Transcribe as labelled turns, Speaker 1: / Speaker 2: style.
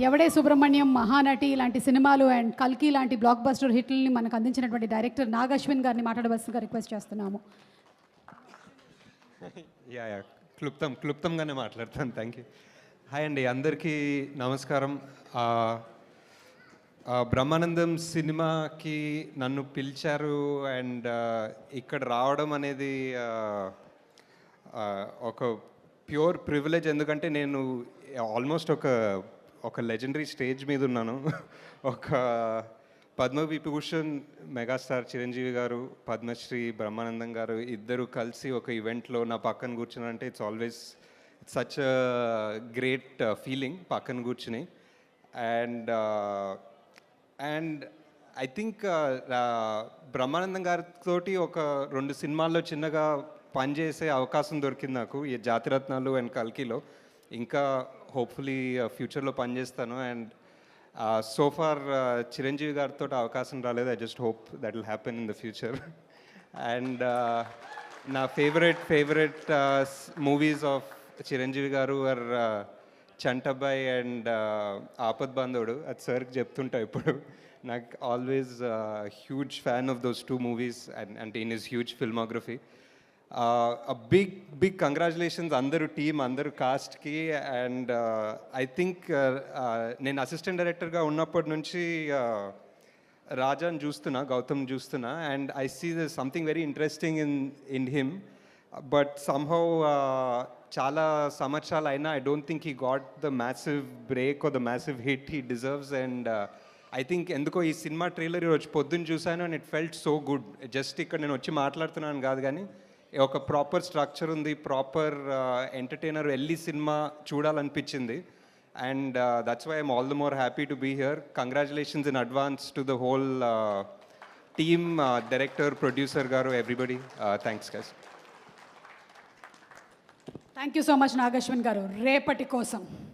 Speaker 1: ఎవడే సుబ్రహ్మణ్యం మహానటి లాంటి సినిమాలు అండ్ కల్కి లాంటి బ్లాక్ బస్టర్ హిట్లని మనకు అందించినటువంటి డైరెక్టర్ నాగశ్విన్ గారిని మాట్లాడవలసిందిగా రిక్వెస్ట్ చేస్తున్నాము.
Speaker 2: Yeah yeah. క్లుప్తం క్లుప్తంగానే మాట్లాడతాను థ్యాంక్ యూ హాయ్ అండి అందరికీ నమస్కారం. బ్రహ్మానందం సినిమాకి నన్ను పిలిచారు అండ్ ఇక్కడ రావడం అనేది ఒక ప్యూర్ ప్రివిలేజ్ ఎందుకంటే నేను ఆల్మోస్ట్ ఒక ఒక లెజెండరీ స్టేజ్ మీద ఉన్నాను. ఒక పద్మవిభూషణ్ మెగాస్టార్ చిరంజీవి గారు పద్మశ్రీ బ్రహ్మానందం గారు ఇద్దరు కలిసి ఒక ఈవెంట్లో నా పక్కన కూర్చున్నారంటే it's always such great feeling పక్కన కూర్చుని. And and I think Brahmanandam గారితో ఒక రెండు సినిమాల్లో చిన్నగా పనిచేసే అవకాశం దొరికింది నాకు ఈ జాతిరత్నాలు అండ్ కల్కిలో. ఇంకా హోప్ఫుల్లీ ఫ్యూచర్లో uh, పనిచేస్తాను. అండ్ సో ఫార్ చిరంజీవి గారితో అవకాశం రాలేదు. I just hope that will happen in the future and నా favourite favourite movies of Chiranjeevi గారు are uh, Chantabbai and uh, Aapadbandhavudu. అది సార్కి చెప్తుంటా ఇప్పుడు. నాకు always huge fan of those two movies and అంటే in is huge filmography big big congratulations అందరూ team అందరూ కాస్ట్కి అండ్ ఐ థింక్ నేను అసిస్టెంట్ డైరెక్టర్గా ఉన్నప్పటి నుంచి uh, రాజాని చూస్తున్నా గౌతమ్ చూస్తున్నా. And I see the something very interesting in in him but somehow చాలా సంవత్సరాలు అయినా I don't think he got the massive break or the massive hit he deserves and I think ఎందుకో ఈ సినిమా ట్రైలర్ ఈరోజు పొద్దున్న చూశాను and it felt so good just ఇక్కడ నేను వచ్చి మాట్లాడుతున్నాను కాదు కానీ ఒక ప్రాపర్ స్ట్రక్చర్ ఉంది ప్రాపర్ ఎంటర్టైనర్ వెళ్ళి సినిమా చూడాలనిపించింది. And that's why I'm all the more happy to be here congratulations in advance to the whole team director producer గారు everybody thanks guys
Speaker 1: thank you so much Nagashwin గారు. రేపటి కోసం.